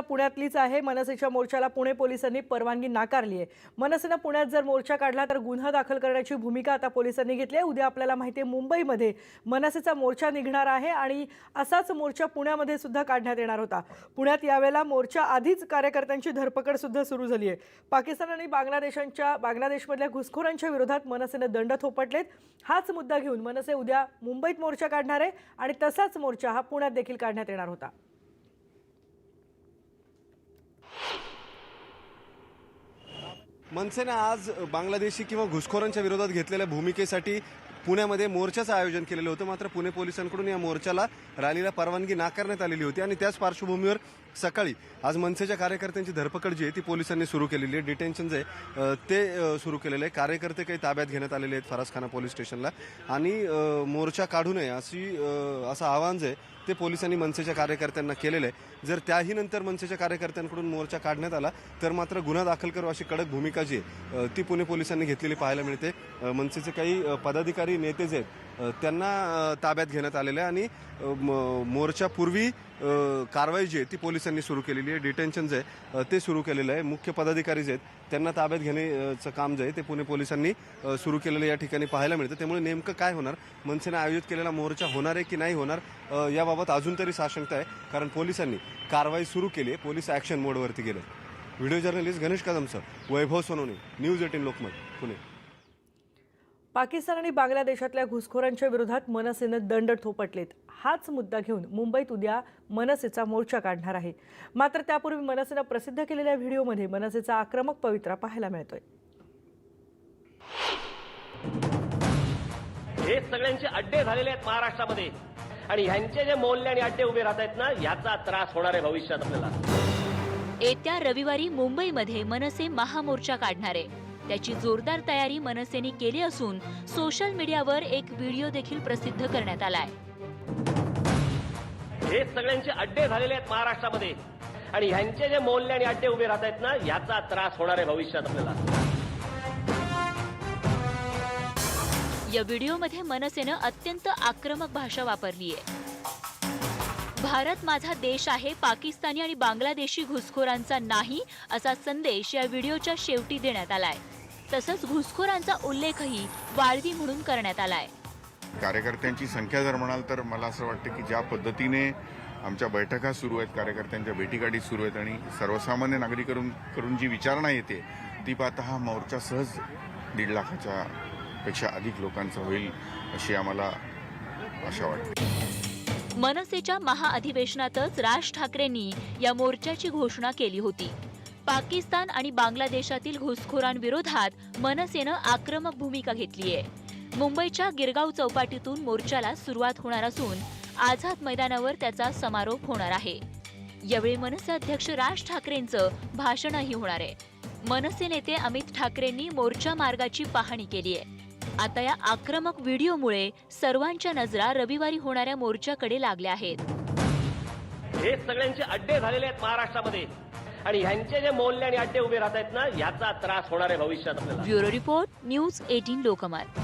पुण्यातलीच आहे. मनसेच्या मोर्चाला पुणे पोलिसांनी परवानगी नाकारली आहे मनसेनं पुण्यात जर मोर्चा काढला तर गुन्हा दाखल करण्याची भूमिका आता पोलिसांनी घेतली आहे. उद्या आपल्याला माहिती आहे मुंबईमध्ये मनसेचा मोर्चा निघणार आहे आणि असाच मोर्चा पुण्यामध्ये सुद्धा काढण्यात येणार होता. पुण्यात यावेळेला मोर्चा आधीच कार्यकर्त्यांची धरपकड सुद्धा सुरू झाली आहे पाकिस्तान आणि बांगलादेशांच्या बांगलादेशमधल्या घुसखोरांच्या विरोधात मनसेनं दंड थोपटलेत. हाच मुद्दा घेऊन मनसे उद्या मुंबईत मोर्चा काढणार आहे आणि तसाच मोर्चा हा पुण्यात देखील काढण्यात येणार होता. मनसेने आज बांगलादेशी किंवा घुसखोरांच्या विरोधात घेतलेल्या भूमिकेसाठी पुण्यामध्ये मोर्चाचं आयोजन केलेलं होतं. मात्र पुणे पोलिसांकडून या मोर्चाला रॅलीला परवानगी नाकारण्यात आलेली होती आणि त्याच पार्श्वभूमीवर सकाळी आज मनसेच्या कार्यकर्त्यांची धरपकड जी आहे ती पोलिसांनी सुरू केलेली आहे. डिटेन्शन जे आहे, ते सुरू केलेलं आहे कार्यकर्ते काही ताब्यात घेण्यात आलेले आहेत फरासखाना पोलीस स्टेशनला. आणि मोर्चा काढू नये अशी असं आवाहन जे आहे ते पोलिसांनी मनसेच्या कार्यकर्त्यांना केलेलं आहे. जर त्याही नंतर मनसेच्या कार्यकर्त्यांकडून मोर्चा काढण्यात आला तर मात्र गुन्हा दाखल करू अशी कडक भूमिका जी आहे ती पुणे पोलिसांनी घेतलेली पाहायला मिळते. मनसेचे काही पदाधिकारी नेते जे आहेत त्यांना ताब्यात घेण्यात आलेलं आहे आणि म- मोर्चापूर्वी कारवाई जी आहे ती पोलिसांनी सुरू केलेली आहे डिटेन्शन जे आहे ते सुरू केलेलं आहे. मुख्य पदाधिकारी जे आहेत त्यांना ताब्यात घेण्याचं काम जे आहे ते पुणे पोलिसांनी सुरू केलेलं या ठिकाणी पाहायला मिळतं. त्यामुळे नेमकं काय होणार? मनसेनं आयोजित केलेला मोर्चा होणार आहे की नाही होणार? याबाबत अजून तरी साशंकता आहे कारण पोलिसांनी कारवाई सुरू केली आहे. पोलीस ॲक्शन मोडवरती गेले व्हिडिओ जर्नलिस्ट गणेश कदमसर वैभव सोनवणे न्यूज एटीन लोकमत पुणे. पाकिस्तान आणि बांगलादेशातल्या घुसखोरांच्या विरोधात मनसेनं दंड थोपटलेत. हाच मुद्दा घेऊन मुंबईत उद्या मनसेचा मोर्चा काढणार आहे. मात्र त्यापूर्वी मनसेनं प्रसिद्ध केलेल्या व्हिडिओमध्ये मनसेचा आक्रमक पवित्रा पाहायला मिळतोय. हे सगळ्यांचे अड्डे झालेले आहेत महाराष्ट्रामध्ये. आणि ह्यांचे जे मोल्ले आणि अड्डे उभे राहत आहेत ना याचा त्रास होणार आहे भविष्यात आपल्याला. येत्या रविवारी मुंबईमध्ये मनसे महामोर्चा काढणार आहे. त्याची जोरदार तयारी मनसेने केली असून सोशल मीडियावर एक व्हिडिओ देखील प्रसिद्ध करण्यात आलाय. हे सगळ्यांचे अड्डे झालेले आहेत महाराष्ट्रामध्ये. आणि ह्यांचे जे मोल्ले आणि अड्डे उभे राहत आहेत ना याचा त्रास होणार आहे भविष्यात आपल्याला. या व्हिडिओमध्ये मनसेनं अत्यंत आक्रमक भाषा वापरली आहे. भारत माझा देश आहे पाकिस्तानी आणि बांगलादेशी घुसखोरांचा नाही असा संदेश या व्हिडिओच्या शेवटी देण्यात आलाय. तसंच घुसखोरांचा उल्लेखही वाळवी म्हणून करण्यात आलाय. कार्यकर्त्यांची संख्या जर म्हणाल तर मला असं वाटतं की ज्या पद्धतीने आमच्या बैठका सुरू आहेत कार्यकर्त्यांच्या भेटीगाठी सुरू आहेत आणि सर्वसामान्य नागरिकरून करून जी विचारणा येते ती पाहता हा मोर्चा सहज दीड लाखाच्या पेक्षा अधिक लोकांचा होईल अशी आम्हाला आशा वाटते. मनसेच्या महाअधिवेशनातच राज ठाकरेंनी या मोर्चाची घोषणा केली होती. पाकिस्तान आणि बांगलादेशातील घुसखोरांविरोधात मनसेनं आक्रमक भूमिका घेतली आहे. मुंबईच्या गिरगाव चौपाटीतून मोर्चाला सुरुवात होणार असून आझाद मैदानावर त्याचा समारोप होणार आहे. यावेळी मनसे अध्यक्ष राज ठाकरेंचं भाषणही होणार आहे. मनसे नेते अमित ठाकरेंनी मोर्चा मार्गाची पाहणी केली आहे. आता या आक्रमक व्हिडिओमुळे सर्वांच्या नजरा रविवारी होणाऱ्या मोर्चाकडे लागल्या आहेत. हे सगळ्यांचे अड्डे झालेले आहेत महाराष्ट्रामध्ये. आणि ह्यांचे जे मौल्य आणि अड्डे उभे राहत आहेत ना याचा त्रास होणार आहे भविष्यात आपल्याला. Bureau report news eighteen Lokmat.